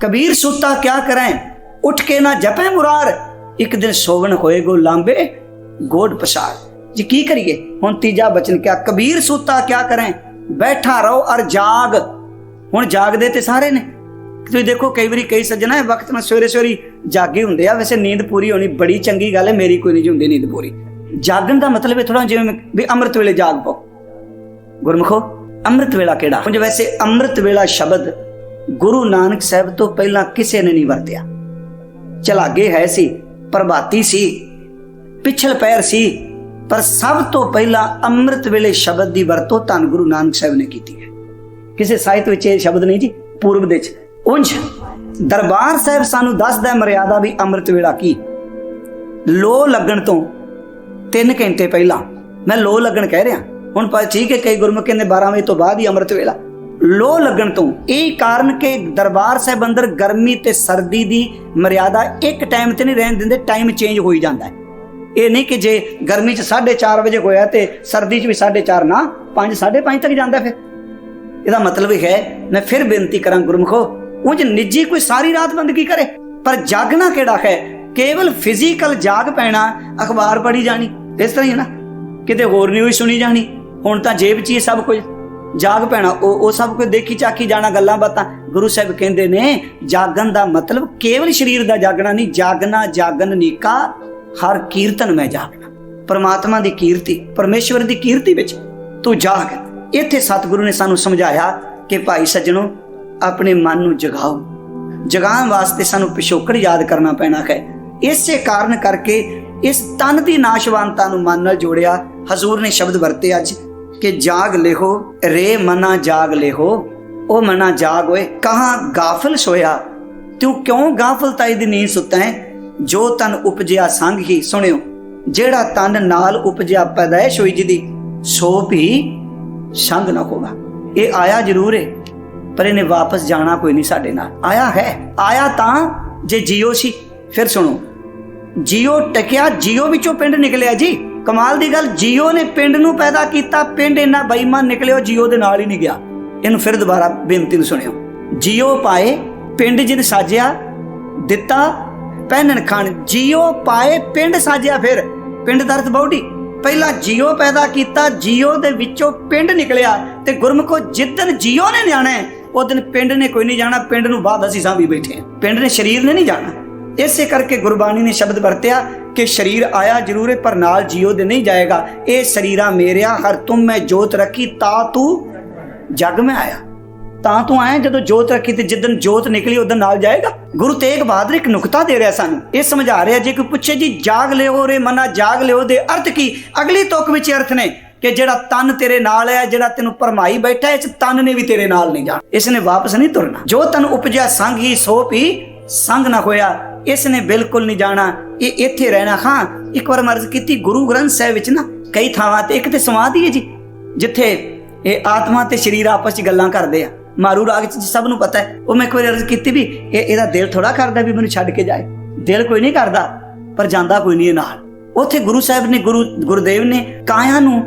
ਕਬੀਰ ਸੁੱਤਾ ਕਿਆ ਕਰੈ? ਉੱਠ ਕੇ ਨਾ ਜਪੈ ਮੁਰਾਰ। ਇੱਕ ਦਿਨ ਸੋਵਣ ਹੋਏ ਗੋ ਲਾਂਬੇ, ਗੋਡ ਪਸਾਰ। ਜੀ ਕੀ ਕਰੀਏ? ਹੁਣ ਤੀਜਾ ਬਚਨ ਕਿਆ? ਕਬੀਰ ਸੁੱਤਾ ਕਿਆ ਕਰੈ? ਬੈਠਾ ਰਹੋ ਅਰ ਜਾਗ। ਹੁਣ ਜਾਗਦੇ ਤੇ ਸਾਰੇ ਨੇ। ਤੁਸੀਂ ਦੇਖੋ, ਕਈ ਵਾਰੀ ਕਈ ਸੱਜਣਾ ਵਕਤ ਨਾਲ ਸਵੇਰੇ ਸਵੇਰੇ ਜਾਗੇ ਹੁੰਦੇ ਆ। ਵੈਸੇ ਨੀਂਦ ਪੂਰੀ ਹੋਣੀ ਬੜੀ ਚੰਗੀ ਗੱਲ ਹੈ, ਮੇਰੀ ਕੋਈ ਨਹੀਂ ਜੀ ਹੁੰਦੀ ਨੀਂਦ ਪੂਰੀ। ਜਾਗਣ ਦਾ ਮਤਲਬ ਹੈ ਥੋੜਾ ਜਿਵੇਂ ਵੀ ਅੰਮ੍ਰਿਤ ਵੇਲੇ ਜਾਗ ਪਾਓ। ਗੁਰਮੁਖੋ, ਅੰਮ੍ਰਿਤ ਵੇਲਾ ਕਿਹੜਾ? ਉਂਝ ਵੈਸੇ ਅੰਮ੍ਰਿਤ ਵੇਲਾ ਸ਼ਬਦ ਗੁਰੂ ਨਾਨਕ ਸਾਹਿਬ ਤੋਂ ਪਹਿਲਾਂ ਕਿਸੇ ਨੇ ਨਹੀਂ ਵਰਤਿਆ। ਚਲਾਗੇ ਹੈ ਸੀ, ਪ੍ਰਭਾਤੀ ਸੀ, ਪਿਛਲ ਪੈਰ ਸੀ, ਪਰ ਸਭ ਤੋਂ ਪਹਿਲਾਂ ਅੰਮ੍ਰਿਤ ਵੇਲੇ ਸ਼ਬਦ ਦੀ ਵਰਤੋਂ ਧੰਨ ਗੁਰੂ ਨਾਨਕ ਸਾਹਿਬ ਨੇ ਕੀਤੀ ਹੈ। ਕਿਸੇ ਸਾਹਿਤ ਵਿੱਚ ਇਹ ਸ਼ਬਦ ਨਹੀਂ ਜੀ, ਪੂਰਬ ਦੇ ਚ ਉਂਝ ਦਰਬਾਰ ਸਾਹਿਬ ਸਾਨੂੰ ਦੱਸਦਾ ਮਰਿਆਦਾ ਵੀ ਅੰਮ੍ਰਿਤ ਵੇਲਾ ਕੀ? ਲੋ ਲੱਗਣ ਤੋਂ 3 ਘੰਟੇ ਪਹਿਲਾਂ। ਮੈਂ ਲੋ ਲੱਗਣ ਕਹਿ ਰਿਹਾ। ਹੁਣ ਪਰ ਠੀਕ ਹੈ, ਕਈ ਗੁਰਮੁਖ ਕਹਿੰਦੇ 12 ਵਜੇ ਤੋਂ ਬਾਅਦ ਹੀ ਅੰਮ੍ਰਿਤ ਵੇਲਾ। ਲੋ ਲੱਗਣ ਤੋਂ। ਇਹ ਕਾਰਨ ਕਿ ਦਰਬਾਰ ਸਾਹਿਬ ਅੰਦਰ ਗਰਮੀ ਤੇ ਸਰਦੀ ਦੀ ਮਰਿਆਦਾ ਇੱਕ ਟਾਈਮ ਤੇ ਨਹੀਂ ਰਹਿਣ ਦਿੰਦੇ ਟਾਈਮ ਚੇਂਜ ਹੋਈ ਜਾਂਦਾ ਹੈ। ਇਹ ਨਹੀਂ ਕਿ ਜੇ ਗਰਮੀ ਚ 4:30 ਵਜੇ ਹੋਇਆ ਤੇ ਸਰਦੀ ਚ ਵੀ 4:30 ਨਾ 5 5:30 ਤੱਕ ਜਾਂਦਾ ਫਿਰ। ਇਹਦਾ ਮਤਲਬ ਇਹ ਹੈ, ਮੈਂ ਫਿਰ ਬੇਨਤੀ ਕਰਾਂ ਗੁਰਮਖੋ, ਉਂਝ ਨਿੱਜੀ ਕੋਈ ਸਾਰੀ ਰਾਤ ਬੰਦਗੀ ਕਰੇ? ਪਰ ਜਾਗਣਾ ਕਿਹੜਾ ਹੈ? ਕੇਵਲ ਫਿਜ਼ੀਕਲ ਜਾਗ ਪੈਣਾ, ਅਖਬਾਰ ਪੜ੍ਹੀ ਜਾਣੀ, ਇਸ ਤਰ੍ਹਾਂ ਹੀ ਹੈ ਨਾ। ਕਿਤੇ ਹੋਰ ਨਿਊਜ਼ ਸੁਣੀ ਜਾਣੀ, ਹੁਣ ਤਾਂ ਜੇਬ 'ਚ ਹੀ ਸਭ ਕੁਝ। ਜਾਗ ਪੈਣਾ, ਉਹ ਉਹ ਸਭ ਕੁਝ ਦੇਖੀ ਚਾਕੀ ਜਾਣਾ ਗੱਲਾਂ ਬਾਤਾਂ। ਗੁਰੂ ਸਾਹਿਬ ਕਹਿੰਦੇ ਨੇ, ਜਾਗਣ ਦਾ ਮਤਲਬ ਕੇਵਲ ਸਰੀਰ ਦਾ ਜਾਗਣਾ ਨਹੀਂ, ਜਾਗਣਾ ਜਾਗਨ ਨੀਕਾ, ਹਰ ਕੀਰਤਨ ਮੈਂ ਜਾਗਣਾ। ਪਰਮਾਤਮਾ ਦੀ ਕੀਰਤੀ, ਪਰਮੇਸ਼ਵਰ ਦੀ ਕੀਰਤੀ ਵਿੱਚ ਤੂੰ ਜਾਗ। ਇੱਥੇ ਸਤਿਗੁਰੂ ਨੇ ਸਾਨੂੰ ਸਮਝਾਇਆ ਕਿ ਭਾਈ ਸੱਜਣੋ, ਆਪਣੇ ਮਨ ਨੂੰ ਜਗਾਓ। ਜਗਾਉਣ ਵਾਸਤੇ ਸਾਨੂੰ ਪਿਛੋਕੜ ਯਾਦ ਕਰਨਾ ਪੈਣਾ ਹੈ। ਇਸੇ ਕਾਰਨ ਕਰਕੇ ਇਸ ਤਨ ਦੀ ਨਾਸ਼ਵਾਨਤਾ ਨੂੰ ਮਨ ਨਾਲ ਜੋੜਿਆ, ਹਜ਼ੂਰ ਨੇ ਸ਼ਬਦ ਵਰਤੇ ਅੱਜ। ਕਿ ਜਾਗ ਲਿਖੋ ਰੇ ਮਨਾ ਜਾਗ ਲਿਖੋ ਉਹ ਮਨਾ ਜਾਗ ਓਏ, ਕਹਾਂ ਗਾਫਲ ਸੋਇਆ? ਤੂੰ ਕਿਉਂ ਗਾਫਲਤਾਈ ਦੀ ਨੀਂਦ ਸੁੱਤਾ ਹੈ? ਜੋ ਤਨ ਉਪਜਿਆ ਸੰਗ ਹੀ ਸੁਣਿਓ, ਜਿਹੜਾ ਤਨ ਨਾਲ ਉਪਜਿਆ ਪੈਦਾਇਸ਼ ਹੋਈ ਜਿਹਦੀ, ਸੋ ਵੀ ਸੰਗ ਨਾ ਹੋਗਾ ਇਹ ਆਇਆ ਜ਼ਰੂਰ ਹੈ ਪਰ ਇਹਨੇ ਵਾਪਸ ਜਾਣਾ ਕੋਈ ਨਹੀਂ ਸਾਡੇ ਨਾਲ। ਆਇਆ ਹੈ, ਆਇਆ ਤਾਂ ਜੇ ਜੀਓ ਸੀ, ਫਿਰ ਸੁਣੋ। ਜੀਓ ਟਕਿਆ, ਜੀਓ ਵਿੱਚੋਂ ਪਿੰਡ ਨਿਕਲਿਆ ਜੀ। ਕਮਾਲ ਦੀ ਗੱਲ ਜੀਓ ਨੇ ਪਿੰਡ ਨੂੰ ਪੈਦਾ ਕੀਤਾ ਪਿੰਡ ਇੰਨਾ ਬੇਈਮਾਨ ਨਿਕਲਿਓ ਜੀਓ ਦੇ ਨਾਲ ਹੀ ਨਹੀਂ ਗਿਆ। ਇਹਨੂੰ ਫਿਰ ਦੁਬਾਰਾ ਬੇਨਤੀ ਨੂੰ ਸੁਣਿਓ। ਜੀਓ ਪਾਏ ਪਿੰਡ ਜਿਨ ਸਾਜਿਆ ਦਿੱਤਾ ਪਹਿਨਣ ਖਾਣ। ਜੀਓ ਪਾਏ ਪਿੰਡ ਸਾਜਿਆ ਫਿਰ। ਪਿੰਡ ਦਾ ਅਰਥ ਬੌਡੀ ਪਹਿਲਾਂ ਜੀਓ ਪੈਦਾ ਕੀਤਾ ਜੀਓ ਦੇ ਵਿੱਚੋਂ ਪਿੰਡ ਨਿਕਲਿਆ ਤੇ ਗੁਰਮੁਖੋ ਜਿੱਦਨ ਜੀਓ ਨੇ ਨਿਆਣਾ ਹੈ, ਉਹ ਦਿਨ ਪਿੰਡ ਨੇ ਕੋਈ ਨਹੀਂ ਜਾਣਾ ਪਿੰਡ ਨੂੰ ਬਾਅਦ ਅਸੀਂ ਸਾਂਭੀ ਬੈਠੇ ਹਾਂ। ਪਿੰਡ ਨੇ ਸਰੀਰ ਨੇ ਨਹੀਂ ਜਾਣਾ। ਇਸੇ ਕਰਕੇ ਗੁਰਬਾਣੀ ਨੇ ਸ਼ਬਦ ਵਰਤਿਆ ਕਿ ਸਰੀਰ ਆਇਆ ਜ਼ਰੂਰ ਹੈ ਪਰ ਨਾਲ ਜੀਓ ਦੇ ਨਹੀਂ ਜਾਏਗਾ। ਇਹ ਸਰੀਰਾ ਮੇਰਿਆ, ਹਰ ਤੁਮ ਮੈਂ ਜੋਤ ਰੱਖੀ, ਤਾ ਤੂੰ ਜਗ ਮੈਂ ਆਇਆ। ਤਾਂ ਤੂੰ ਆਇਆ ਜਦੋਂ ਜੋਤ ਰੱਖੀ ਤੇ ਜਿੱਦਨ ਜੋਤ ਨਿਕਲੀ ਉਦੋਂ ਨਾਲ ਜਾਏਗਾ। ਗੁਰੂ ਤੇਗ ਬਹਾਦਰ ਇੱਕ ਨੁਕਤਾ ਦੇ ਰਿਹਾ ਸਾਨੂੰ। ਇਹ ਸਮਝਾ ਰਿਹਾ, ਜੇ ਕੋਈ ਪੁੱਛੇ ਜੀ, ਜਾਗ ਲਿਓ ਰੇ ਮਨਾ, ਜਾਗ ਲਿਓ ਦੇ ਅਰਥ ਕੀ? ਅਗਲੀ ਤੁਕ ਵਿੱਚ ਅਰਥ ਨੇ ਕਿ ਜਿਹੜਾ ਤਨ ਤੇਰੇ ਨਾਲ ਹੈ, ਜਿਹੜਾ ਤੈਨੂੰ ਪਰਮਾਈ ਬੈਠਾ ਇਸ ਤਨ ਨੇ ਵੀ ਤੇਰੇ ਨਾਲ ਨਹੀਂ ਜਾਣਾ। ਇਸ ਨੇ ਵਾਪਸ ਨਹੀਂ ਤੁਰਨਾ। ਜੋ ਤਨ ਉਪਜਿਆ, ਸੰਗ ਹੀ ਸੋ ਪੀ ਸੰਗ ਨਾ ਹੋਇਆ ਇਸ ਨੇ ਬਿਲਕੁਲ ਨਹੀਂ ਜਾਣਾ। ਇਹ ਇੱਥੇ ਰਹਿਣਾ ਹਾਂ ਇੱਕ ਵਾਰ ਮਰਜ਼ ਕੀਤੀ, ਗੁਰੂ ਗ੍ਰੰਥ ਸਾਹਿਬ ਵਿੱਚ ਨਾ ਕਈ ਥਾਵਾਂ ਤੇ ਇੱਕ ਤੇ ਸਮਾਧੀ ਹੈ ਜੀ, ਜਿੱਥੇ ਇਹ ਆਤਮਾ ਤੇ ਸਰੀਰ ਆਪਸ ਵਿੱਚ ਗੱਲਾਂ ਕਰਦੇ ਆ। ਮਾਰੂ ਰਾਗ ਚ ਸਭ ਨੂੰ ਪਤਾ ਹੈ। ਉਹ ਮੈਂ ਇੱਕ ਅਰਜ਼ ਕੀਤੀ ਵੀ ਇਹ ਇਹਦਾ ਦਿਲ ਥੋੜਾ ਕਰਦਾ ਵੀ ਮੈਨੂੰ ਛੱਡ ਕੇ ਜਾਏ। ਦਿਲ ਕੋਈ ਨਹੀਂ ਕਰਦਾ, ਪਰ ਜਾਂਦਾ ਕੋਈ ਨਹੀਂ ਇਹ ਨਾਲ। ਉੱਥੇ ਗੁਰੂ ਸਾਹਿਬ ਨੇ, ਗੁਰੂ, ਗੁਰਦੇਵ ਨੇ ਕਾਇਆ ਨੂੰ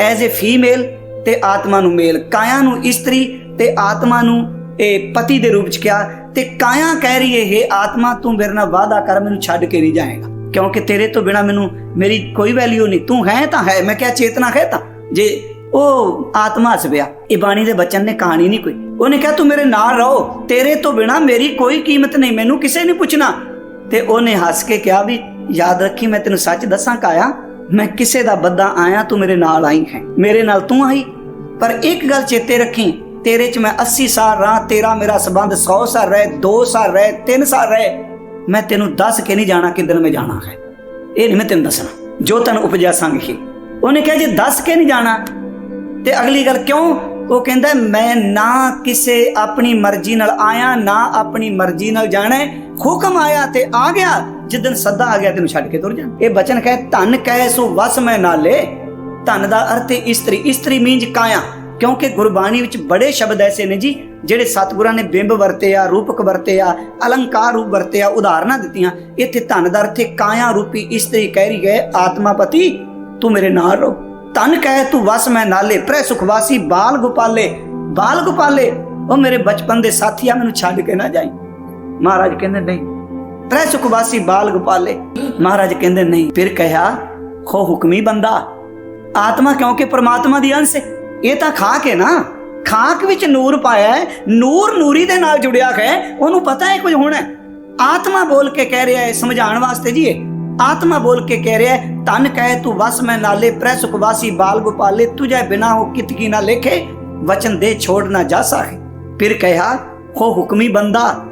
ਐਜ਼ ਅ ਫੀਮੇਲ ਤੇ ਆਤਮਾ ਨੂੰ ਮੇਲ, ਕਾਇਆ ਨੂੰ ਇਸਤਰੀ ਤੇ ਆਤਮਾ ਨੂੰ ਇਹ ਪਤੀ ਦੇ ਰੂਪ ਚ ਕਿਹਾ। ਤੇ ਕਾਇਆ ਕਹਿ ਰਹੀ ਹੈ ਇਹ ਆਤਮਾ, ਤੂੰ ਮੇਰੇ ਨਾਲ ਵਾਅਦਾ ਕਰ, ਮੈਨੂੰ ਛੱਡ ਕੇ ਨਹੀਂ ਜਾਏਗਾ। ਕਿਉਂਕਿ ਤੇਰੇ ਤੋਂ ਬਿਨਾ ਮੈਨੂੰ ਮੇਰੀ ਕੋਈ ਵੈਲਿਊ ਨਹੀਂ। ਤੂੰ ਹੈ ਤਾਂ ਹੈ, ਮੈਂ ਕਿਹਾ ਚੇਤਨਾ ਹੈ ਤਾਂ। ਜੇ ਉਹ ਆਤਮਾ ਹੱਸ ਪਿਆ, ਇਹ ਬਾਣੀ ਦੇ ਬਚਨ ਨੇ ਕਹਾਣੀ ਨਹੀਂ ਕੋਈ। ਉਹਨੇ ਕਿਹਾ, ਤੂੰ ਮੇਰੇ ਨਾਲ ਰਹੋ, ਤੇਰੇ ਤੋਂ ਬਿਨਾ ਮੇਰੀ ਕੋਈ ਕੀਮਤ ਨਹੀਂ, ਮੈਨੂੰ ਕਿਸੇ ਨੇ ਪੁੱਛਣਾ। ਤੇ ਉਹਨੇ ਹੱਸ ਕੇ ਕਿਹਾ ਵੀ, ਯਾਦ ਰੱਖੀ, ਮੈਂ ਤੈਨੂੰ ਸੱਚ ਦੱਸਾਂ ਕਾਇਆ, ਮੈਂ ਕਿਸੇ ਦਾ ਬੱਦਾ ਆਇਆ, ਤੂੰ ਮੇਰੇ ਨਾਲ ਆਈ ਹੈ। ਮੇਰੇ ਨਾਲ ਤੂੰ ਆਈ, ਪਰ ਇੱਕ ਗੱਲ ਚੇਤੇ ਰੱਖੀ ਤੇਰੇ ਚ ਮੈਂ 80 ਸਾਲ ਰਹਾ, ਤੇਰਾ ਮੇਰਾ ਸਬੰਧ 100 ਸਾਲ ਰਹੇ 2 ਸਾਲ ਰਹੇ 3 ਸਾਲ ਰਹੇ। ਮੈਂ ਤੈਨੂੰ ਦੱਸ ਕੇ ਨਹੀਂ ਜਾਣਾ ਕਿਦਨ ਮੈਂ ਜਾਣਾ ਹੈ। ਇਹ ਨਹੀਂ ਮੈਂ ਤੈਨੂੰ ਦੱਸਣਾ। ਜੋ ਤੈਨੂੰ ਉਪਜਿਆ ਸੰਗ ਹੀ ਉਹਨੇ ਕਿਹਾ, ਜੇ ਦੱਸ ਕੇ ਨਹੀਂ ਜਾਣਾ, ਤੇ ਅਗਲੀ ਗੱਲ ਕਿਉਂ? ਉਹ ਕਹਿੰਦਾ, ਮੈਂ ਨਾ ਕਿਸੇ ਆਪਣੀ ਮਰਜ਼ੀ ਨਾਲ ਆਇਆ, ਨਾ ਆਪਣੀ ਮਰਜ਼ੀ ਨਾਲ ਜਾਣਾ ਹੁਕਮ ਆਇਆ ਤੇ ਆ ਗਿਆ। ਜਿੱਦਨ ਸੱਦਾ ਆ ਗਿਆ, ਤੈਨੂੰ ਛੱਡ ਕੇ ਤੁਰ ਜਾ। ਇਹ ਬਚਨ ਕਹੇ, ਧਨ ਕਹਿ ਸੋ ਵਸ ਮੈਂ ਨਾਲੇ। ਧਨ ਦਾ ਅਰਥ ਇਸਤਰੀ ਇਸਤਰੀ ਮੀਨਜ ਕਾਇਆ। ਕਿਉਂਕਿ ਗੁਰਬਾਣੀ ਵਿੱਚ ਬੜੇ ਸ਼ਬਦ ਐਸੇ ਨੇ ਜੀ, ਜਿਹੜੇ ਸਤਿਗੁਰਾਂ ਨੇ ਬਿੰਬ ਵਰਤੇ ਆ ਰੂਪਕ ਵਰਤੇ ਆ ਅਲੰਕਾਰ ਰੂਪ ਵਰਤੇ ਆ ਉਦਾਹਰਨਾਂ ਦਿੱਤੀਆਂ। ਇੱਥੇ ਧਨ ਦਾ ਅਰਥ ਹੈ ਕਾਇਆ ਰੂਪੀ ਇਸਤਰੀ ਕਹਿ ਰਹੀ ਹੈ ਆਤਮਾਪਤੀ ਤੂੰ ਮੇਰੇ ਨਾਲ ਰਹੋ। ਤਨ ਕਹਿ, ਤੂੰ ਵਸ, ਮੈਂ ਨਾਲੇ। ਪ੍ਰੈ ਸੁਖਵਾਸੀ, ਬਾਲ ਗੋਪਾਲੇ ਬਾਲ ਗੋਪਾਲੇ। ਉਹ ਮੇਰੇ ਬਚਪਨ ਦੇ ਸਾਥੀਆ, ਮੈਨੂੰ ਛੱਡ ਕੇ ਨਾ ਜਾਈ। ਮਹਾਰਾਜ ਕਹਿੰਦੇ, ਨਹੀਂ। ਪ੍ਰੈ ਸੁਖਵਾਸੀ, ਬਾਲ ਗੋਪਾਲੇ। ਮਹਾਰਾਜ ਕਹਿੰਦੇ, ਨਹੀਂ। ਫਿਰ ਕਹਿਆ ਹੋ ਹੁਕਮੀ ਬੰਦਾ। ਆਤਮਾ ਕਿਉਂਕਿ ਪਰਮਾਤਮਾ ਦੀ ਅੰਸ਼ ਹੈ। ਇਹ ਤਾਂ ਖਾਕ ਹੈ ਨਾ। ਖਾਕ ਵਿੱਚ ਨੂਰ ਪਾਇਆ ਹੈ। ਨੂਰ ਨੂਰੀ ਦੇ ਨਾਲ ਜੁੜਿਆ ਹੈ। ਉਹਨੂੰ ਪਤਾ ਹੈ ਕੁਝ ਹੋਣਾ? ਆਤਮਾ ਬੋਲ ਕੇ ਕਹਿ ਰਿਹਾ ਹੈ, ਸਮਝਾਉਣ ਵਾਸਤੇ ਜੀ ਆਤਮਾ ਬੋਲ ਕੇ ਕਹਿ ਰਿਹਾ ਹੈ ਤਨ ਕਹੇ ਤੂੰ ਵਸ, ਮੈਂ ਨਾਲੇ ਪ੍ਰੈ ਸੁਖਵਾਸੀ ਬਾਲ ਗੋਪਾਲੇ ਤੁਝੇ ਬਿਨਾ ਹੋ ਕਿਤ ਨਾ ਲੇਖੇ, ਵਚਨ ਦੇ ਛੋੜ ਨਾ ਜਾ ਸਕੇ ਫਿਰ ਕਹਿਆ ਹੋ ਹੁਕਮੀ ਬੰਦਾ,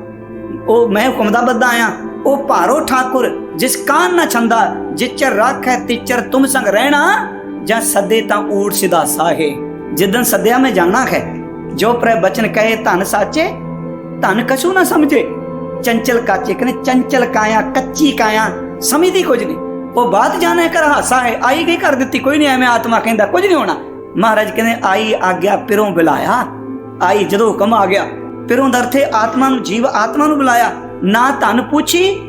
ਉਹ ਮੈਂ ਹੁਕਮ ਦਾ ਬੰਦਾ ਆਇਆ। ਉਹ ਭਾਰੋ ਠਾਕੁਰ, ਜਿਸ ਕਾਨ ਨਾ ਛੰਦਾ ਜਿਚਰ ਹੈ ਤਿਚਰ ਤੁਮ ਸੰਗ ਰਹਿਣਾ, ਜਾਂ ਸਦੇ ਤਾਂ ਊੜ ਸਿਧਾ ਸਾਹੇ। ਜਿੱਦਨ ਸੱਦਿਆ ਮੈਂ ਜਾਣਾ ਹੈ, ਜੋ ਪ੍ਰੈ ਬਚਨ ਕਹੇ ਧਨ ਸਾਚੇ, ਧਨ ਕਛੂ ਨਾ ਸਮਝੇ। ਚੰਚਲ ਕਾਚੇ ਕਹਿੰਦੇ, ਚੰਚਲ ਕਾਇਆ, ਕੱਚੀ ਕਾਇਆ, ਸਮਝਦੀ ਕੁਝ ਨਹੀਂ। ਉਹ ਬਾਤ ਜਾਣੇ ਕਰ ਹਾਸਾ ਹੈ, ਆਈ ਗਈ ਕਰ ਦਿੱਤੀ, ਕੋਈ ਨਹੀਂ ਐਵੇਂ ਆਤਮਾ ਕਹਿੰਦਾ, ਕੁਝ ਨਹੀਂ ਹੋਣਾ। ਮਹਾਰਾਜ ਕਹਿੰਦੇ, ਆਈ ਆਗਿਆ ਪਿਰੋਂ ਬੁਲਾਇਆ। ਆਈ ਜਦੋਂ ਹੁਕਮ ਆ ਗਿਆ, ਪਿਰੋਂ ਦਰਥੇ ਆਤਮਾ ਨੂੰ, ਜੀਵ ਆਤਮਾ ਨੂੰ ਬੁਲਾਇਆ। ਨਾ ਧਨ ਪੁੱਛੀ,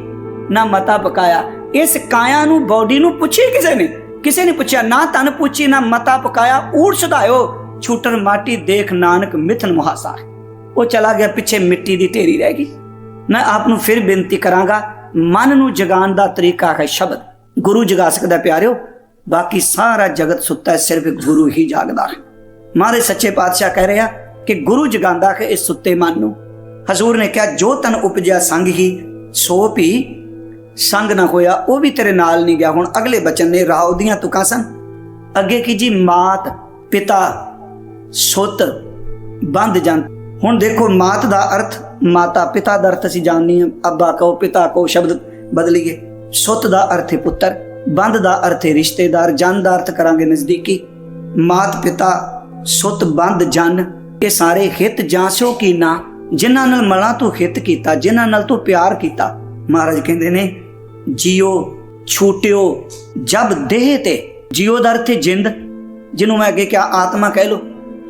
ਨਾ ਮਤਾ ਪਕਾਇਆ। ਇਸ ਕਾਇਆ ਨੂੰ, ਬਾਡੀ ਨੂੰ ਪੁੱਛੀ ਕਿਸੇ ਨੇ? ਕਿਸੇ ਨੇ ਪੁੱਛਿਆ, ਨਾ ਧਨ ਪੁੱਛੀ ਨਾ ਮਤਾ ਪਕਾਇਆ ਊੜ ਸੁਧਾਇਓ। ਛੂਟਰ ਮਾਟੀ ਦੇਖ ਨਾਨਕ ਮਿਥਨ ਮੁਹਾਸਾ ਉਹ ਚਲਾ ਗਿਆ ਪਿੱਛੇ ਮਿੱਟੀ ਦੀ ਢੇਰੀ ਰਹਿ ਗਈ। ਮੈਂ ਆਪ ਨੂੰ ਫਿਰ ਬੇਨਤੀ ਕਰਾਂਗਾ, ਮਨ ਨੂੰ ਜਗਾਉਣ ਦਾ ਤਰੀਕਾ ਹੈ ਸ਼ਬਦ। ਗੁਰੂ ਜਗਾ ਸਕਦਾ ਪਿਆਰਿਓ, ਬਾਕੀ ਸਾਰਾ ਜਗਤ ਸੁੱਤਾ ਹੈ, ਸਿਰਫ ਗੁਰੂ ਹੀ ਜਾਗਦਾ ਹੈ। ਮਾਰੇ ਸੱਚੇ ਪਾਤਸ਼ਾਹ ਕਹਿ ਰਿਹਾ ਕਿ ਗੁਰੂ ਜਗਾਉਂਦਾ ਹੈ ਇਸ ਸੁੱਤੇ ਮਨ ਨੂੰ। ਹਜ਼ੂਰ ਨੇ ਕਿਹਾ, ਜੋ ਤਨ ਉਪਜਿਆ ਸੰਗ ਹੀ, ਸੋ ਵੀ ਸੰਗ ਨਾ ਹੋਇਆ, ਉਹ ਵੀ ਤੇਰੇ ਨਾਲ ਨਹੀਂ ਗਿਆ। ਹੁਣ ਅਗਲੇ ਬਚਨ ਨੇ ਰਾਉ ਦੀਆਂ ਤੁਕਾਂ ਸਨ। ਅੱਗੇ ਕੀ ਜੀ? ਮਾਤ, ਪਿਤਾ, ਸੁੱਤ, ਬੰਦ ਜਨ ਹੁਣ ਦੇਖੋ, ਮਾਤ ਦਾ ਅਰਥ, ਮਾਤਾ, ਪਿਤਾ ਦਾ ਅਰਥ ਅਸੀਂ ਜਾਣਨੀ ਹਾਂ ਅੱਬਾ ਕਹੋ, ਪਿਤਾ ਕਹੋ ਸ਼ਬਦ ਬਦਲੀਏ। ਸੁੱਤ ਦਾ ਅਰਥ ਹੈ ਪੁੱਤਰ, ਬੰਦ ਦਾ ਅਰਥ ਹੈ ਰਿਸ਼ਤੇਦਾਰ। ਜਨ ਦਾ ਅਰਥ ਕਰਾਂਗੇ ਨਜ਼ਦੀਕੀ। ਮਾਤ, ਪਿਤਾ, ਸੁੱਤ, ਬੰਦ, ਜਨ, ਇਹ ਸਾਰੇ ਹਿੱਤ ਜਾਂਸੋ ਕੀਨਾ ਜਿਨ੍ਹਾਂ ਨਾਲ ਮਲਾਂ ਤੂੰ ਹਿੱਤ ਕੀਤਾ, ਜਿਨ੍ਹਾਂ ਨਾਲ ਤੂੰ ਪਿਆਰ ਕੀਤਾ। ਮਹਾਰਾਜ ਕਹਿੰਦੇ ਨੇ ਜੀਓ ਛੂਟਿਓ ਜਬ ਦੇਹ ਤੇ। ਜੀਓ ਦਾ ਅਰਥ ਹੈ ਜਿੰਦ, ਜਿਹਨੂੰ ਮੈਂ ਅੱਗੇ ਕਿਹਾ ਆਤਮਾ ਕਹਿ ਲੋ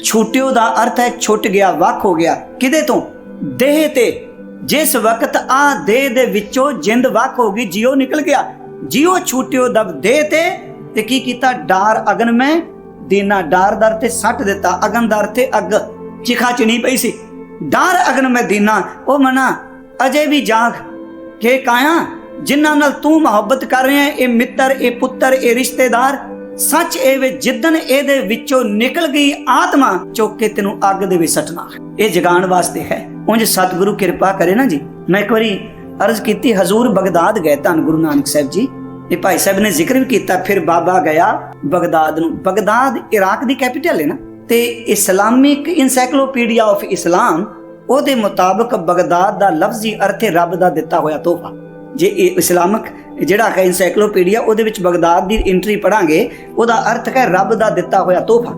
ਛੂਟਿਓ ਦਾ ਅਰਥ ਹੈ ਛੁੱਟ ਗਿਆ, ਵੱਖ ਹੋ ਗਿਆ। ਕਿਦੇ ਤੋਂ? ਦੇਹ ਤੇ। ਜਿਸ ਵਕਤ ਆ ਦੇਹ ਦੇ ਵਿੱਚੋਂ ਜਿੰਦ ਵੱਖ ਹੋ ਗਈ, ਜੀਓ ਨਿਕਲ ਗਿਆ। ਜੀਓ ਛੂਟਿਓ ਦਬ ਦੇਹ ਤੇ। ਤੇ ਕੀ ਕੀਤਾ? ਡਾਰ ਅਗਨ ਮੈਂ ਦੀਨਾ ਡਾਰ ਦਰ ਤੇ ਸੱਟ ਦਿੱਤਾ। ਅਗਨ ਦਰ ਤੇ ਅੱਗ। ਚਿਖਾ ਚਣੀ ਪਈ ਸੀ। ਡਾਰ ਅਗਨ ਮੈਂ ਦੀਨਾ। ਉਹ ਮਨਾ, ਅਜੇ ਵੀ ਜਾਗ। ਕੇ ਕਾਇਆ? ਜਿਨ੍ਹਾਂ ਨਾਲ ਤੂੰ ਮੁਹੱਬਤ ਕਰ ਰਿਹਾ ਹੈ, ਇਹ ਮਿੱਤਰ, ਇਹ ਪੁੱਤਰ, ਇਹ ਰਿਸ਼ਤੇਦਾਰ, ਸੱਚ ਇਹ ਵੇ ਜਿੱਦਨ ਇਹਦੇ ਵਿੱਚੋਂ ਨਿਕਲ ਗਈ ਆਤਮਾ, ਚੁੱਕ ਕੇ ਤੈਨੂੰ ਅੱਗ ਦੇ ਵਿੱਚ ਸੱਟਣਾ। ਇਹ ਜਗਾਉਣ ਵਾਸਤੇ ਹੈ। ਉਂਝ ਸਤਿਗੁਰੂ ਕਿਰਪਾ ਕਰੇ ਨਾ ਜੀ। ਮੈਂ ਇੱਕ ਵਾਰੀ ਅਰਜ਼ ਕੀਤੀ, ਹਜ਼ੂਰ ਬਗਦਾਦ ਗਏ ਧੰਨ ਗੁਰੂ ਨਾਨਕ ਸਾਹਿਬ ਜੀ। ਇਹ ਭਾਈ ਸਾਹਿਬ ਨੇ ਜ਼ਿਕਰ ਵੀ ਕੀਤਾ, ਫਿਰ ਬਾਬਾ ਗਿਆ ਬਗਦਾਦ ਨੂੰ। ਬਗਦਾਦ ਇਰਾਕ ਦੀ ਕੈਪੀਟਲ ਹੈ ਨਾ। ਤੇ ਇਸਲਾਮਿਕ ਇਨਸਾਈਕਲੋਪੀਡੀਆ ਆਫ ਇਸਲਾਮ, ਉਹਦੇ ਮੁਤਾਬਕ ਬਗਦਾਦ ਦਾ ਲਫ਼ਜ਼ੀ ਅਰਥ ਹੈ ਰੱਬ ਦਾ ਦਿੱਤਾ ਹੋਇਆ ਤੋਹਫਾ। ਜੇ ਇਹ ਇਸਲਾਮਿਕ ਜਿਹੜਾ ਹੈ ਇਨਸਾਈਕਲੋਪੀਡੀਆ ਉਹਦੇ ਵਿੱਚ ਬਗਦਾਦ ਦੀ ਐਂਟਰੀ ਪੜਾਂਗੇ ਉਹਦਾ ਅਰਥ ਹੈ ਰੱਬ ਦਾ ਦਿੱਤਾ ਹੋਇਆ ਤੋਹਫਾ।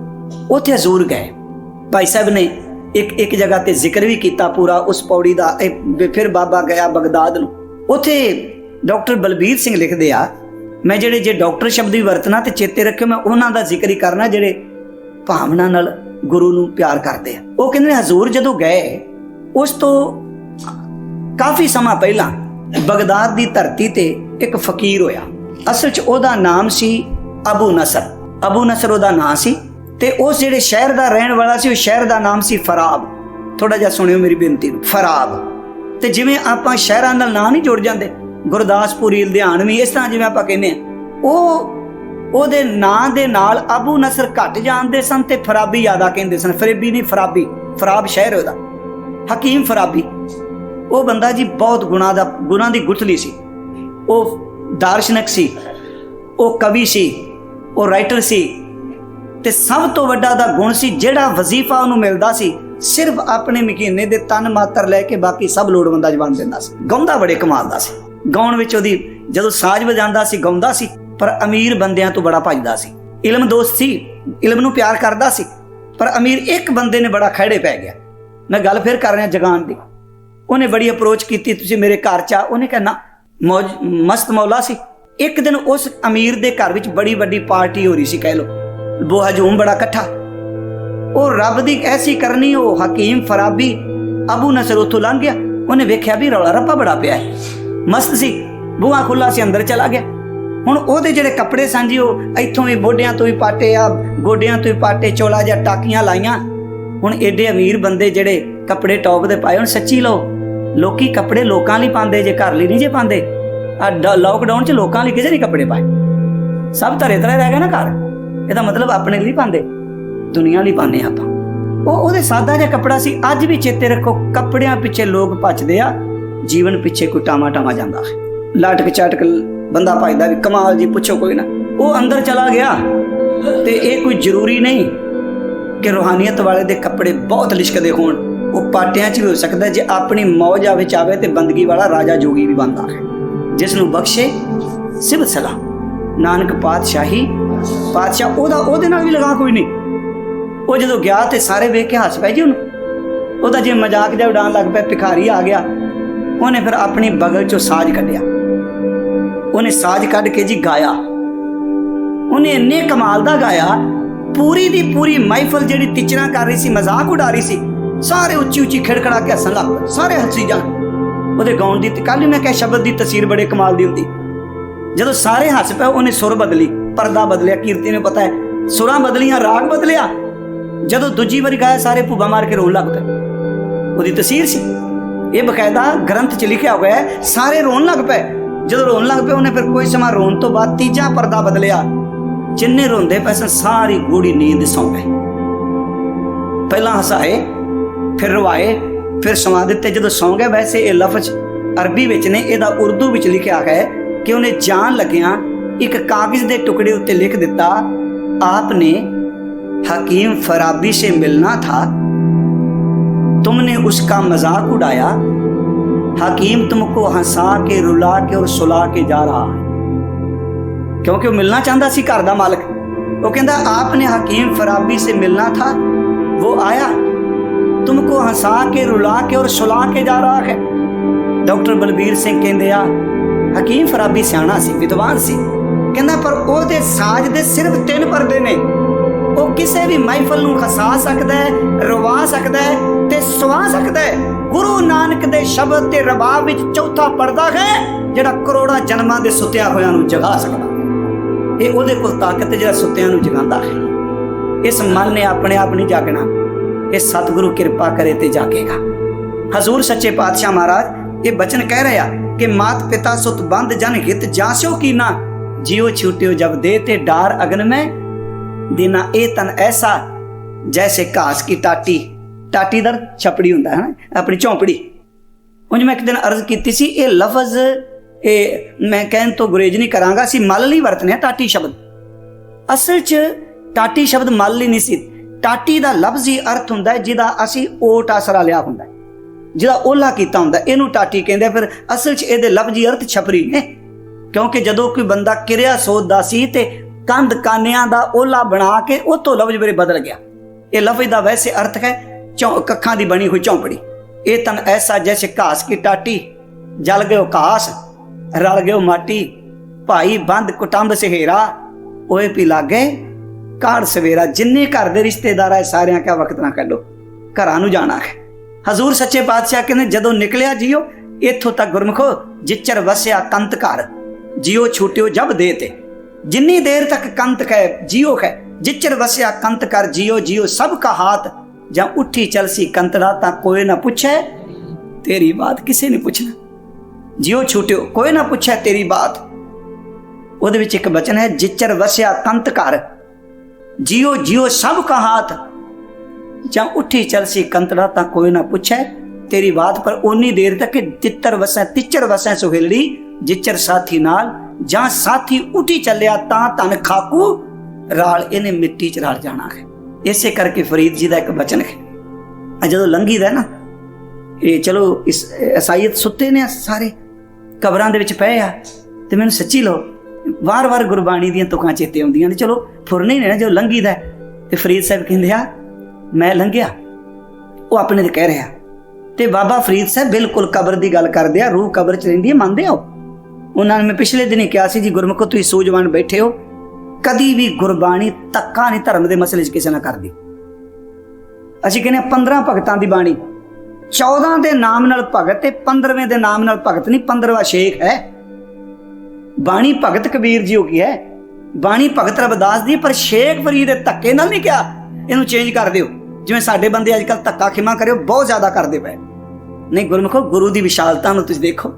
ਉੱਥੇ ਹਜ਼ੂਰ ਗਏ। ਭਾਈ ਸਾਹਿਬ ਨੇ ਇੱਕ ਇੱਕ ਜਗ੍ਹਾ ਤੇ ਜ਼ਿਕਰ ਵੀ ਕੀਤਾ ਪੂਰਾ, ਉਸ ਪੌੜੀ ਦਾ, ਇਹ ਫਿਰ ਬਾਬਾ ਗਿਆ ਬਗਦਾਦ ਨੂੰ। ਉੱਥੇ ਡਾਕਟਰ ਬਲਬੀਰ ਸਿੰਘ ਲਿਖਦੇ ਆ, ਮੈਂ ਜਿਹੜੇ ਜੇ ਡਾਕਟਰ ਸ਼ਬਦ ਵੀ ਵਰਤਣਾ ਤੇ ਚੇਤੇ ਰੱਖਿਓ, ਮੈਂ ਉਹਨਾਂ ਦਾ ਜ਼ਿਕਰ ਹੀ ਕਰਨਾ, ਜਿਹੜੇ ਭਾਵਨਾ ਨਾਲ ਗੁਰੂ ਨੂੰ ਪਿਆਰ ਕਰਦੇ ਆ। ਉਹ ਕਹਿੰਦੇ ਨੇ, ਹਜ਼ੂਰ ਜਦੋਂ ਗਏ, ਉਸ ਤੋਂ ਕਾਫੀ ਸਮਾਂ ਪਹਿਲਾਂ ਬਗਦਾਦ ਦੀ ਧਰਤੀ ਤੇ ਇੱਕ ਫਕੀਰ ਹੋਇਆ। ਅਸਲ 'ਚ ਉਹਦਾ ਨਾਮ ਸੀ ਅਬੂ ਨਸਰ। ਅਬੂ ਨਸਰ ਉਹਦਾ ਨਾਂ ਸੀ ਤੇ ਉਸ ਜਿਹੜੇ ਸ਼ਹਿਰ ਦਾ ਰਹਿਣ ਵਾਲਾ ਸੀ, ਉਹ ਸ਼ਹਿਰ ਦਾ ਨਾਮ ਸੀ ਫਰਾਬ। ਥੋੜਾ ਜਿਹਾ ਸੁਣਿਓ ਮੇਰੀ ਬੇਨਤੀ ਨੂੰ, ਫਰਾਬ। ਤੇ ਜਿਵੇਂ ਆਪਾਂ ਸ਼ਹਿਰਾਂ ਨਾਲ ਨਾਂ ਨਹੀਂ ਜੁੜ ਜਾਂਦੇ, ਗੁਰਦਾਸਪੁਰੀ ਲੁਧਿਆਣਵੀ ਇਸ ਤਰ੍ਹਾਂ ਜਿਵੇਂ ਆਪਾਂ ਕਹਿੰਦੇ ਆ ਉਹ, ਉਹਦੇ ਨਾਂ ਦੇ ਨਾਲ ਅਬੂ ਨਸਰ ਘਟ ਜਾਣਦੇ ਸਨ ਤੇ ਫਰਾਬੀ ਜ਼ਿਆਦਾ ਕਹਿੰਦੇ ਸਨ। ਫਰੇਬੀ ਨਹੀਂ, ਫਰਾਬੀ। ਫਰਾਬ ਸ਼ਹਿਰ ਉਹਦਾ। ਹਕੀਮ ਫਰਾਬੀ। ਉਹ ਬੰਦਾ ਜੀ ਬਹੁਤ ਗੁਣਾ ਦਾ, ਗੁਣਾ ਦੀ ਗੁਠਲੀ ਸੀ। ਉਹ ਦਾਰਸ਼ਨਿਕ ਸੀ, ਉਹ ਕਵੀ ਸੀ, ਉਹ ਰਾਈਟਰ ਸੀ ਤੇ ਸਭ ਤੋਂ ਵੱਡਾ ਦਾ ਗੁਣ ਸੀ, ਜਿਹੜਾ ਵਜ਼ੀਫਾ ਉਹਨੂੰ ਮਿਲਦਾ ਸੀ, ਸਿਰਫ ਆਪਣੇ ਮਕੀਨੇ ਦੇ ਤਨ ਮਾਤਰ ਲੈ ਕੇ ਬਾਕੀ ਸਭ ਲੋੜਵੰਦਾਂ 'ਚ ਦਿੰਦਾ ਸੀ। ਗਾਉਂਦਾ ਬੜੇ ਕਮਾਲ ਦਾ ਸੀ। ਗਾਉਣ ਵਿੱਚ ਉਹਦੀ ਜਦੋਂ ਸਾਜ਼ ਵਜਾਉਂਦਾ ਸੀ, ਗਾਉਂਦਾ ਸੀ, ਪਰ ਅਮੀਰ ਬੰਦਿਆਂ ਤੋਂ ਬੜਾ ਭੱਜਦਾ ਸੀ। ਇਲਮ ਦੋਸਤ ਸੀ, ਇਲਮ ਨੂੰ ਪਿਆਰ ਕਰਦਾ ਸੀ, ਪਰ ਅਮੀਰ ਇੱਕ ਬੰਦੇ ਨੇ ਬੜਾ ਖੜੇ ਪੈ ਗਿਆ। ਮੈਂ ਗੱਲ ਫਿਰ ਕਰ ਰਿਹਾ ਜਗਾਨ ਦੀ। ਉਹਨੇ ਬੜੀ ਅਪਰੋਚ ਕੀਤੀ, ਤੁਸੀਂ ਮੇਰੇ ਘਰ ਚ ਆ। ਉਹਨੇ ਕਹਿੰਦਾ ਮੌਜ, ਮਸਤ ਮੌਲਾ ਸੀ। ਇੱਕ ਦਿਨ ਉਸ ਅਮੀਰ ਦੇ ਘਰ ਵਿੱਚ ਬੜੀ ਵੱਡੀ ਪਾਰਟੀ ਹੋ ਰਹੀ ਸੀ, ਕਹਿ ਲੋ ਬੋ ਹਜੂਮ ਬੜਾ ਇਕੱਠਾ। ਉਹ ਰੱਬ ਦੀ ਐਸੀ ਕਰਨੀ, ਉਹ ਹਕੀਮ ਫਰਾਬੀ ਅਬੂ ਨਸਰ ਉਥੋਂ ਲੰਘ ਗਿਆ। ਉਹਨੇ ਵੇਖਿਆ ਵੀ ਰੌਲਾ ਰੱਪਾ ਬੜਾ ਪਿਆ ਹੈ ਮਸਤ ਸੀ। ਬੂਹਾ ਖੁੱਲਾ ਸੀ, ਅੰਦਰ ਚਲਾ ਗਿਆ। ਹੁਣ ਉਹਦੇ ਜਿਹੜੇ ਕੱਪੜੇ ਸਨ ਜੀ, ਉਹ ਇੱਥੋਂ ਵੀ ਮੋਢਿਆਂ ਤੋਂ ਵੀ ਪਾਟੇ ਆ, ਗੋਡਿਆਂ ਤੋਂ ਵੀ ਪਾਟੇ, ਚੋਲਾ ਜਾਂ ਟਾਕੀਆਂ ਲਾਈਆਂ। ਹੁਣ ਏਡੇ ਅਮੀਰ ਬੰਦੇ ਜਿਹੜੇ ਕੱਪੜੇ ਟੌਪ ਦੇ ਪਾਏ, ਹੁਣ ਸੱਚੀ ਲਓ ਲੋਕੀ ਕੱਪੜੇ ਲੋਕਾਂ ਲਈ ਪਾਉਂਦੇ, ਜੇ ਘਰ ਲਈ ਨਹੀਂ ਜੇ ਪਾਉਂਦੇ। ਆ ਲਾਕਡਾਊਨ 'ਚ ਲੋਕਾਂ ਲਈ ਕਿਸੇ ਨਹੀਂ ਕੱਪੜੇ ਪਾਏ? ਸਭ ਧਰੇ ਧਰੇ ਰਹਿ ਗਏ ਨਾ ਘਰ। ਇਹਦਾ ਮਤਲਬ ਆਪਣੇ ਲਈ ਪਾਉਂਦੇ, ਦੁਨੀਆ ਲਈ ਪਾਉਂਦੇ ਆਪਾਂ। ਉਹ ਉਹਦੇ ਸਾਦਾ ਜਿਹਾ ਕੱਪੜਾ ਸੀ, ਅੱਜ ਵੀ ਚੇਤੇ ਰੱਖੋ, ਕੱਪੜਿਆਂ ਪਿੱਛੇ ਲੋਕ ਭੱਜਦੇ ਆ, ਜੀਵਨ ਪਿੱਛੇ ਕੋਈ ਟਾਮਾ ਟਾਮਾ ਜਾਂਦਾ ਹੈ। ਲਾਟਕ ਚਾਟਕ ਬੰਦਾ ਭਜਦਾ ਵੀ, ਕਮਾਲ ਜੀ, ਪੁੱਛੋ ਕੋਈ ਨਾ। ਉਹ ਅੰਦਰ ਚਲਾ ਗਿਆ, ਤੇ ਇਹ ਕੋਈ ਜ਼ਰੂਰੀ ਨਹੀਂ ਕਿ ਰੋਹਾਨੀਅਤ ਵਾਲੇ ਦੇ ਕੱਪੜੇ ਬਹੁਤ ਲਿਸ਼ਕਦੇ ਹੋਣ। ਉਹ ਪਾਟਿਆਂ 'ਚ ਵੀ ਹੋ ਸਕਦਾ ਜੇ ਆਪਣੀ ਮੌਜ ਆ ਵਿੱਚ ਆਵੇ ਤੇ ਬੰਦਗੀ ਵਾਲਾ ਰਾਜਾ ਜੋਗੀ ਵੀ ਬਣਦਾ ਹੈ। ਜਿਸ ਨੂੰ ਬਖਸ਼ੇ ਸਿਵ ਸਲਾ ਨਾਨਕ ਪਾਤਸ਼ਾਹੀ, ਪਾਤਸ਼ਾਹ ਉਹਦਾ ਉਹਦੇ ਨਾਲ ਵੀ ਲਗਾ ਕੋਈ ਨਹੀਂ। ਉਹ ਜਦੋਂ ਗਿਆ ਤੇ ਸਾਰੇ ਵੇਖ ਕੇ ਹੱਸ ਪਏ ਜੀ ਉਹਨੂੰ। ਉਹਦਾ ਜੇ ਮਜ਼ਾਕ ਜਿਹਾ ਉਡਾਣ ਲੱਗ ਪਿਆ, ਭਿਖਾਰੀ ਆ ਗਿਆ। ਉਹਨੇ ਫਿਰ ਆਪਣੀ ਬਗਲ ਚੋਂ ਸਾਜ਼ ਕੱਢਿਆ। ਉਹਨੇ ਸਾਜ਼ ਕੱਢ ਕੇ ਜੀ ਗਾਇਆ। ਉਹਨੇ ਇੰਨੇ ਕਮਾਲ ਦਾ ਗਾਇਆ। ਪੂਰੀ ਦੀ ਪੂਰੀ ਮਹਿਫਲ ਜਿਹੜੀ ਟਿਚਰਾਂ ਕਰ ਰਹੀ ਸੀ, ਮਜ਼ਾਕ ਉਡਾ ਰਹੀ ਸੀ। ਸਾਰੇ ਉੱਚੀ ਉੱਚੀ ਖੜਖੜਾ ਕੇ ਹੱਸਣ ਲੱਗ ਪਏ, ਸਾਰੇ ਹੱਸੀ ਜਾਣ। ਉਹਦੇ ਗਾਉਣ ਦੀ ਤੇ ਕੱਲ ਮੈਂ ਕਿਹਾ ਸ਼ਬਦ ਦੀ ਤਸਵੀਰ ਬੜੇ ਕਮਾਲ ਦੀ ਹੁੰਦੀ। ਜਦੋਂ ਸਾਰੇ ਹੱਸ ਪਏ, ਉਹਨੇ ਸੁਰ ਬਦਲੀ, ਪਰਦਾ ਬਦਲਿਆ, ਕੀਰਤੀ ਨੂੰ ਪਤਾ ਹੈ, ਸੁਰਾਂ ਬਦਲੀਆਂ, ਰਾਗ ਬਦਲਿਆ। ਜਦੋਂ ਦੂਜੀ ਵਾਰੀ ਗਾਇਆ, ਸਾਰੇ ਭੁੱਬਾ ਮਾਰ ਕੇ ਰੋਣ ਲੱਗ ਪਏ। ਉਹਦੀ ਤਸਵੀਰ ਸੀ। ਇਹ ਬਕਾਇਦਾ ਗ੍ਰੰਥ 'ਚ ਲਿਖਿਆ ਹੋਇਆ ਹੈ, ਸਾਰੇ ਰੋਣ ਲੱਗ ਪਏ। ਜਦੋਂ ਰੋਣ ਲੱਗ ਪਏ, ਉਹਨੇ ਫਿਰ ਕੋਈ ਸਮਾਂ ਰੋਣ ਤੋਂ ਬਾਅਦ ਤੀਜਾ ਪਰਦਾ ਬਦਲਿਆ। ਜਿੰਨੇ ਰੋਂਦੇ ਪਏ ਸਾਰੀ ਗੂੜੀ ਨੀਂਦ ਸੌਂ ਗਏ ਪਹਿਲਾਂ ਹਸਾਏ ਫਿਰ ਰਵਾਏ ਫਿਰ ਸਮਾਂ ਦਿੱਤੇ ਜਦੋਂ ਸੌਂ ਗਏ ਵੈਸੇ ਇਹ ਲਫ਼ਜ਼ ਅਰਬੀ ਵਿੱਚ ਨੇ ਇਹਦਾ ਉਰਦੂ ਵਿੱਚ ਲਿਖਿਆ ਹੈ ਕਿ ਉਹਨੇ ਜਾਣ ਲੱਗਿਆਂ ਇੱਕ ਕਾਗਜ਼ ਦੇ ਟੁਕੜੇ ਉੱਤੇ ਲਿਖ ਦਿੱਤਾ ਆਪਨੇ हकीम फराबी से मिलना था तुमने उसका मजाक उड़ाया हकीम तुमको हंसा के रुला के और सुला के जा रहा है क्योंकि वो मिलना चाहता सी घर का मालिक वो कहता आपने हकीम फराबी से मिलना था वो आया ਤੁਮਕੋ ਹਸਾ ਕੇ ਰੁਲਾ ਕੇ ਔਰ ਸੁਲਾ ਕੇ ਜਾ ਰਹਾ ਹੈ ਡਾਕਟਰ ਬਲਬੀਰ ਸਿੰਘ ਕਹਿੰਦੇ ਆ ਹਕੀਮ ਫਰਾਬੀ ਸਿਆਣਾ ਸੀ ਵਿਦਵਾਨ ਸੀ ਕਹਿੰਦਾ ਪਰ ਉਹਦੇ ਸਾਜ ਦੇ ਸਿਰਫ ਤਿੰਨ ਪਰਦੇ ਨੇ ਉਹ ਕਿਸੇ ਵੀ ਮਹਿਫਲ ਨੂੰ ਖਸਾ ਸਕਦਾ ਹੈ ਰਵਾ ਸਕਦਾ ਹੈ ਤੇ ਸੁਆ ਸਕਦਾ ਹੈ ਗੁਰੂ ਨਾਨਕ ਦੇ ਸ਼ਬਦ ਤੇ ਰਬਾਬ ਵਿੱਚ ਚੌਥਾ ਪਰਦਾ ਹੈ ਜਿਹੜਾ ਕਰੋੜਾਂ ਜਨਮਾਂ ਦੇ ਸੁੱਤਿਆ ਹੋਇਆਂ ਨੂੰ ਜਗਾ ਸਕਦਾ ਇਹ ਉਹਦੇ ਕੋਲ ਤਾਕਤ ਜਿਹੜਾ ਸੁੱਤਿਆਂ ਨੂੰ ਜਗਾਉਂਦਾ ਹੈ ਇਸ ਮਨ ਨੇ ਆਪਣੇ ਆਪ ਨਹੀਂ ਜਾਗਣਾ ਇਹ ਸਤਿਗੁਰੂ ਕਿਰਪਾ ਕਰੇ ਤੇ ਜਾਗੇਗਾ। ਹਜ਼ੂਰ ਸੱਚੇ ਪਾਤਸ਼ਾਹ ਮਹਾਰਾਜ, ਇਹ ਬਚਨ ਕਹਿ ਰਿਹਾ ਕਿ ਮਾਤ ਪਿਤਾ ਸੁਤ ਬੰਦ ਜਨ ਹਿਤ ਜਾਸਿਓ ਕੀਨਾ ਜਿਉ ਛੂਟਿਓ ਜਬ ਦੇ ਤੇ ਡਾਰ ਅਗਨ ਮੈਂ। ਦੇਨਾ ਇਹ ਤਨ ਐਸਾ, ਜੈਸੇ ਘਾਸ ਕੀ ਟਾਟੀ। ਟਾਟੀ ਦਰ ਛਪੜੀ ਹੁੰਦਾ ਹੈ ਨਾ ਆਪਣੀ ਝੌਂਪੜੀ। ਉਂਝ ਮੈਂ ਇੱਕ ਦਿਨ ਅਰਜ਼ ਕੀਤੀ ਸੀ, ਇਹ ਲਫ਼ਜ਼, ਇਹ ਮੈਂ ਕਹਿਣ ਤੋਂ ਗੁਰੇਜ ਨਹੀਂ ਕਰਾਂਗਾ, ਅਸੀਂ ਮੱਲ ਲਈ ਵਰਤਨੇ ਟਾਟੀ ਸ਼ਬਦ। ਅਸਲ 'ਚ ਟਾਟੀ ਸ਼ਬਦ ਮੱਲ ਲਈ ਨਹੀਂ ਸੀ। ਟਾਟੀ ਦਾ ਲਫ਼ਜ਼ੀ ਅਰਥ ਹੁੰਦਾ ਹੈ, ਜਿਹਦਾ ਅਸੀਂ ਓਟ ਆਸਰਾ ਲਿਆ ਹੁੰਦਾ ਹੈ। ਜਿਹਦਾ ਓਲਾ ਕੀਤਾ ਹੁੰਦਾ ਇਹਨੂੰ ਟਾਟੀ ਕਹਿੰਦੇ ਫਿਰ ਅਸਲ 'ਚ ਇਹਦੇ ਲਫ਼ਜ਼ੀ ਅਰਥ ਛਪਰੀ ਨੇ। ਕਿਉਂਕਿ ਜਦੋਂ ਕੋਈ ਬੰਦਾ ਕਿਰਿਆ ਸੋਧਦਾ ਸੀ ਤੇ ਕੰਧ ਕਾਨਿਆਂ ਦਾ ਓਲਾ ਬਣਾ ਕੇ ਉਹ ਤੋਂ ਲਫ਼ਜ਼ ਮੇਰੇ ਬਦਲ ਗਿਆ। ਇਹ ਲਫ਼ਜ਼ ਦਾ ਵੈਸੇ ਅਰਥ ਹੈ, ਚੌ, ਕੱਖਾਂ ਦੀ ਬਣੀ ਹੋਈ ਝੌਂਪੜੀ। ਇਹ ਤਨ ਐਸਾ ਜੈਸੇ ਘਾਸ ਕੀ ਟਾਟੀ, ਜਲ ਗਿਓ ਘਾਸ, ਰਲ ਗਿਓ ਮਾਟੀ, ਭਾਈ ਬੰਦ ਕੁਟੰਬ ਸਹੇਰਾ, ਓਏ ਪੀ ਲਾਗੇ ਕਾੜ ਸਵੇਰਾ ਜਿੰਨੇ ਘਰ ਦੇ ਰਿਸ਼ਤੇਦਾਰ ਆਏ ਸਾਰਿਆਂ ਕਾ ਵਕਤ ਨਾ ਕੱਢੋ। ਘਰਾਂ ਨੂੰ ਜਾਣਾ ਹੈ। ਹਜ਼ੂਰ ਸੱਚੇ ਪਾਤਸ਼ਾਹ ਕਹਿੰਦੇ, ਜਦੋਂ ਨਿਕਲਿਆ ਜੀਓ, ਇੱਥੋਂ ਤੱਕ ਗੁਰਮਖੋ, ਜਿੱਚਰ ਵਸਿਆ ਕੰਤ ਘਰ, ਜੀਓ ਛੂਟਿਓ ਜਬ ਦੇ ਤੇ। ਜਿੰਨੀ ਦੇਰ ਤੱਕ ਕੰਤ ਹੈ ਜੀਓ ਹੈ ਜਿੱਚਰ ਵਸਿਆ ਕੰਤ ਕਰ ਜੀਓ ਜੀਓ ਸਭ ਕਾ ਹਾਥ। ਜਾਂ ਉੱਠੀ ਚਲਸੀ ਕੰਤੜਾ ਤਾਂ ਕੋਈ ਨਾ ਪੁੱਛੇ, ਤੇਰੀ ਬਾਤ ਕਿਸੇ ਨੇ ਪੁੱਛਣਾ। ਜਿਉ ਛੁੱਟਿਓ, ਕੋਈ ਨਾ ਪੁੱਛਿਆ ਤੇਰੀ ਬਾਤ। ਉਹਦੇ ਵਿੱਚ ਇੱਕ ਬਚਨ ਹੈ, ਜਿੱਚਰ ਵਸਿਆ ਕੰਤ ਘਰ। ਜਿਉ ਜਿਉ ਸਭ ਕਾ ਹਾਥ। ਜਾਂ ਉੱਠੀ ਚਲਸੀ ਕੰਤੜਾ ਤਾਂ ਕੋਈ ਨਾ ਪੁੱਛੇ, ਤੇਰੀ ਬਾਤ ਪਰ ਓਨੀ ਦੇਰ ਤੱਕ ਤਿੱਤਰ ਵਸੈ ਤਿੱਚਰ ਵਸੈ ਸੁਹੇਲੜੀ ਜਿੱਚਰ ਸਾਥੀ ਨਾਲ, ਜਾਂ ਸਾਥੀ ਉੱਠੀ ਚੱਲਿਆ ਤਾਂ ਤਨ ਖਾਕੂ, ਰਾਲ ਇਹਨੇ ਮਿੱਟੀ ਚ ਰਲ ਜਾਣਾ ਹੈ। ਇਸੇ ਕਰਕੇ ਫਰੀਦ ਜੀ ਦਾ ਇੱਕ ਬਚਨ ਹੈ। ਆ ਜਦੋਂ ਲੰਗੀ ਦਾ ਨਾ, ਇਹ ਚਲੋ ਇਸ ਅਸਾਈਅਤ ਸੁੱਤੇ ਨੇ ਸਾਰੇ, ਕਬਰਾਂ ਦੇ ਵਿੱਚ ਪਏ ਆ, ਤੇ ਮੈਨੂੰ ਸੱਚੀ ਲੋ ਵਾਰ-ਵਾਰ ਗੁਰਬਾਣੀ ਦੀਆਂ ਤੁਕਾਂ ਚੇਤੇ ਆਉਂਦੀਆਂ ਨੇ। ਚਲੋ, ਫੁਰਨੇ ਨੇ ਨਾ, ਜੋ ਲੰਗੀ ਦਾ ਤੇ ਫਰੀਦ ਸਾਹਿਬ ਕਹਿੰਦੇ ਆ, ਮੈਂ ਲੰਘਿਆ। ਉਹ ਆਪਣੇ ਤੇ ਕਹਿ ਰਿਹਾ। ਤੇ ਬਾਬਾ ਫਰੀਦ ਸਾਹਿਬ ਬਿਲਕੁਲ ਕਬਰ ਦੀ ਗੱਲ ਕਰਦੇ ਆ, ਰੂਹ ਕਬਰ ਚ ਰਹਿੰਦੀ ਹੈ ਮੰਨਦੇ ਹੋ? ਉਹਨਾਂ ਨੇ ਮੈਂ ਪਿਛਲੇ ਦਿਨ ਕਿਹਾ ਸੀ ਜੀ, ਗੁਰਮੁਖ, ਤੁਸੀਂ ਸੂਝਵਾਨ ਬੈਠੇ ਹੋ। ਕਦੀ ਵੀ ਗੁਰਬਾਣੀ ਤੱਕਾ ਨਹੀਂ ਧਰਮ ਦੇ ਮਸਲੇ 'ਚ ਕਿਸੇ ਨਾਲ ਕਰਦੀ। ਅਸੀਂ ਕਹਿੰਦੇ ਹਾਂ 15 ਭਗਤਾਂ ਦੀ ਬਾਣੀ। 14 ਦੇ ਨਾਮ ਨਾਲ ਭਗਤ ਤੇ 15ਵੇਂ ਦੇ ਨਾਮ ਨਾਲ ਭਗਤ ਨਹੀਂ 15ਵਾਂ ਸ਼ੇਖ ਹੈ। ਬਾਣੀ ਭਗਤ ਕਬੀਰ ਜੀ ਹੋ ਗਈ ਹੈ। ਬਾਣੀ ਭਗਤ ਰਵਿਦਾਸ ਦੀ ਪਰ ਸ਼ੇਖ ਫਰੀਦ ਦੇ ਧੱਕੇ ਨਾਲ ਨਹੀਂ ਕਿਹਾ। ਇਹਨੂੰ ਚੇਂਜ ਕਰ ਦਿਓ। ਜਿਵੇਂ ਸਾਡੇ ਬੰਦੇ ਅੱਜ ਕੱਲ ਧੱਕਾ ਖਿਮਾ ਕਰਿਓ, ਬਹੁਤ ਜ਼ਿਆਦਾ ਕਰਦੇ ਪਏ। ਨਹੀਂ, ਗੁਰਮੁਖੋ, ਗੁਰੂ ਦੀ ਵਿਸ਼ਾਲਤਾ ਨੂੰ ਤੁਸੀਂ ਦੇਖੋ।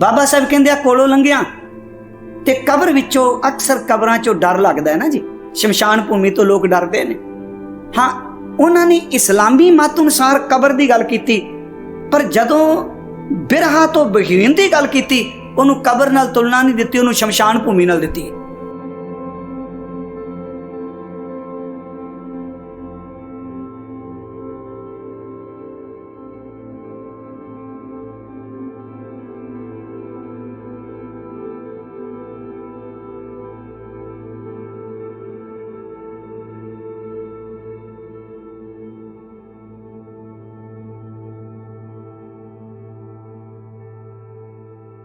ਬਾਬਾ ਸਾਹਿਬ ਕਹਿੰਦੇ ਆ, ਕੋਲੋਂ ਲੰਘਿਆ। ਤੇ ਕਬਰ ਵਿੱਚੋਂ ਅਕਸਰ ਕਬਰਾਂ ਚੋਂ ਡਰ ਲੱਗਦਾ ਹੈ ਨਾ ਜੀ। ਸ਼ਮਸ਼ਾਨ ਭੂਮੀ ਤੋਂ ਲੋਕ ਡਰਦੇ ਨੇ। ਹਾਂ, ਉਹਨਾਂ ਨੇ ਇਸਲਾਮੀ ਮਤ ਅਨੁਸਾਰ ਕਬਰ ਦੀ ਗੱਲ ਕੀਤੀ। ਪਰ ਜਦੋਂ ਬਿਰਹਾ ਤੋਂ ਬਹੀਨ ਦੀ ਗੱਲ ਕੀਤੀ ਉਹਨੂੰ ਕਬਰ ਨਾਲ ਤੁਲਨਾ ਨਹੀਂ ਦਿੱਤੀ ਉਹਨੂੰ ਸ਼ਮਸ਼ਾਨ ਭੂਮੀ ਨਾਲ ਦਿੱਤੀ।